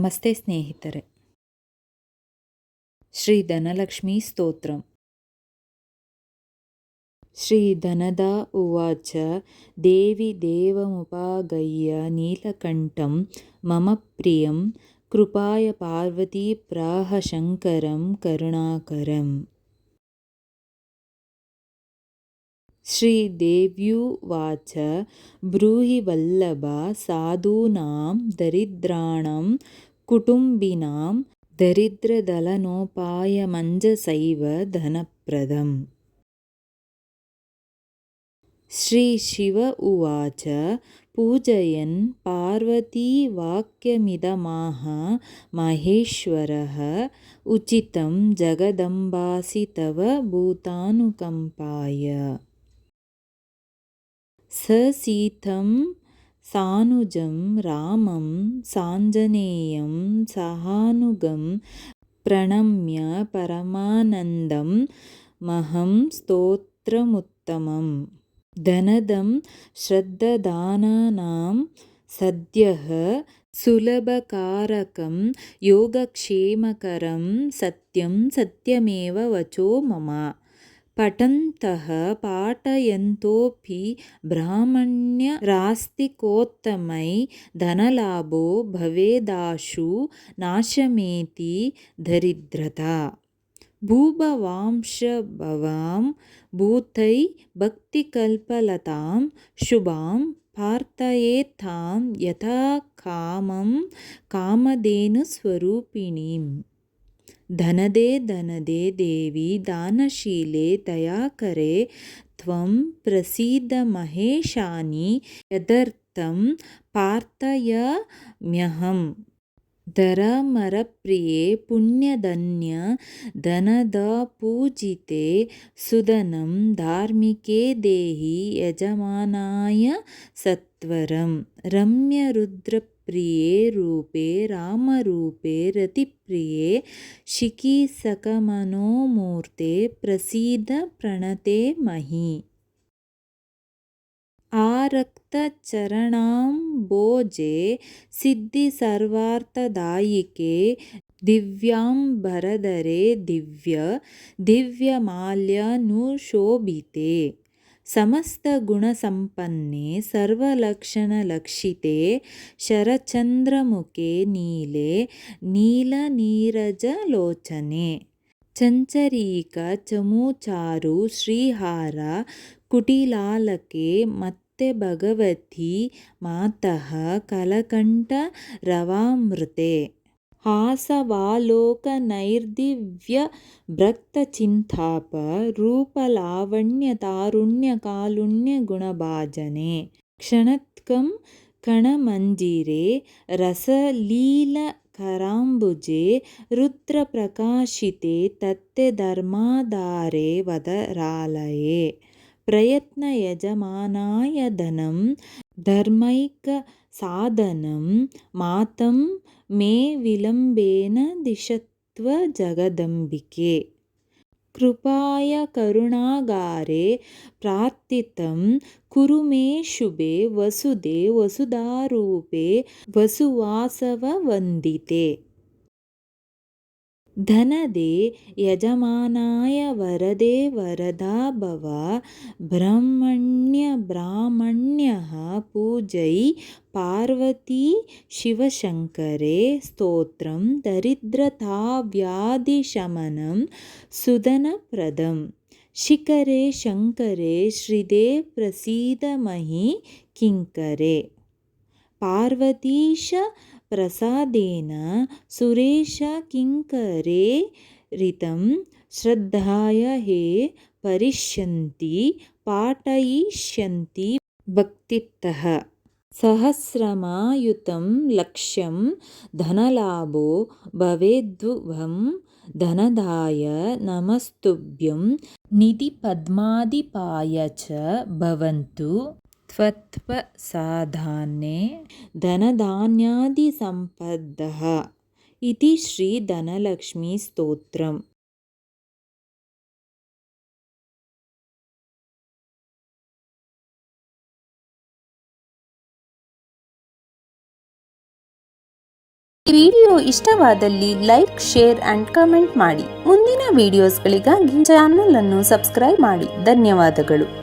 ನಮಸ್ತೆ ಸ್ನೇಹಿತರೆ ಶ್ರೀ ಧನಲಕ್ಷ್ಮೀ ಸ್ತೋತ್ರಂ ಧನದ ಉವಾಚ ದೇವಿ ದೇವಮುಪಾಗಯ್ಯ ನೀಲಕಂಠಂ ಮಮ ಪ್ರಿಯಂ ಕೃಪಾಯ ಪಾರ್ವತಿ ಪ್ರಾಹ ಶಂಕರಂ ಕರುಣಾಕರಂ श्रीदेव्युवाच ब्रूहि वल्लभ साधूनां दरिद्राणां कुटुम्बिनां दरिद्रदलनोपायमञ्जसैव धनप्रदम्। श्रीशिव उवाच पूजयन् पार्वतीवाक्यमिदमाह महेश्वरः उचितं जगदम्बासि तव भूतानुकम्पाय। सीतं सानुजं रामं साञ्जनेयं सहानुगं प्रणम्य परमानन्दं महं स्तोत्रमुत्तमम्। धनदं श्रद्ददानानां सद्यः सुलभकारकं योगक्षेमकरं सत्यं सत्यमेव वचो मम पठन्तः पाठयन्तोऽपि ब्राह्मण्यरास्तिकोत्तमै धनलाभो भवेदाशु नाशमेति दरिद्रता। भूभवांशभवां भूतै भक्तिकल्पलतां शुभां प्रार्थयेत्तां यथा कामं कामधेनुस्वरूपिणीम् धनदे धनदे देवी दानशीले दयाकरे त्वं प्रसीदमहेशानि यदर्थं प्रार्थयाम्यहम् धरमरप्रिये पुण्यधन्य धनदपूजिते सुदनं धार्मिके देहि यजमानाय सत्वरं रम्यरुद्रप्रिये रूपे रामरूपे रतिप्रिये शिखिसकमनोमूर्ते प्रसीद प्रणते मही आरक्तचरणाम्भोजे सिद्धिसर्वार्थदायिके दिव्याम्बरधरे दिव्य दिव्यमाल्यानुशोभिते समस्तगुणसम्पन्ने सर्वलक्षणलक्षिते शरचन्द्रमुखे नीले नीलनीरजलोचने चञ्चरीकचमूचारु श्रीहार कुटिलालके मत्त्यभगवति मातः कलकण्ठरवामृते हासवालोकनैर्दिव्यभक्तचिन्तापरूपलावण्यतारुण्यकारुण्यगुणभाजने क्षणत्कं कणमञ्जिरे रसलीलकराम्बुजे रुद्रप्रकाशिते तथ्यधर्माधारे वदरालये प्रयत्नयजमानाय धनं धर्मैकसाधनं मातं मे विलम्बेन दिशत्व जगदम्बिके कृपाय करुणागारे प्रार्थितं कुरु मे शुभे वसुदे वसुधारूपे वसुवासववन्दिते धनदे यजमानाय वरदे वरदा भव ब्रह्मण्यब्राह्मण्यः पूजै पार्वती शिवशङ्करे स्तोत्रं दरिद्रताव्याधिशमनं सुधनप्रदं शिखरे शङ्करे श्रिदे प्रसीद मही किङ्करे। पार्वतीश प्रसादेन सुरेशकिङ्करेरितं श्रद्धाय हे परिष्यन्ति पाठयिष्यन्ति भक्तितः। सहस्रमायुतं लक्ष्यं धनलाभो भवेद्भुवं धनदाय नमस्तुभ्यं निधिपद्माधिपाय च भवन्तु त्वत्प्रसादान्ने धनधान्यादिसम्पदः इति श्रीधनलक्ष्मीस्तोत्रम् ವಿಡಿಯೋ ಇಷ್ಟವಾದಲ್ಲಿ ಲೈಕ್ ಶೇರ್ ಅಂಡ್ ಕಮೆಂಟ್ ಮಾಡಿ ಮುಂದಿನ ವಿಡಿಯೋಸ್ಗಳಿಗಾಗಿ ಚಾನಲ್ ಅನ್ನು ಸಬ್ಸ್ಕ್ರೈಬ್ ಮಾಡಿ ಧನ್ಯವಾದಗಳು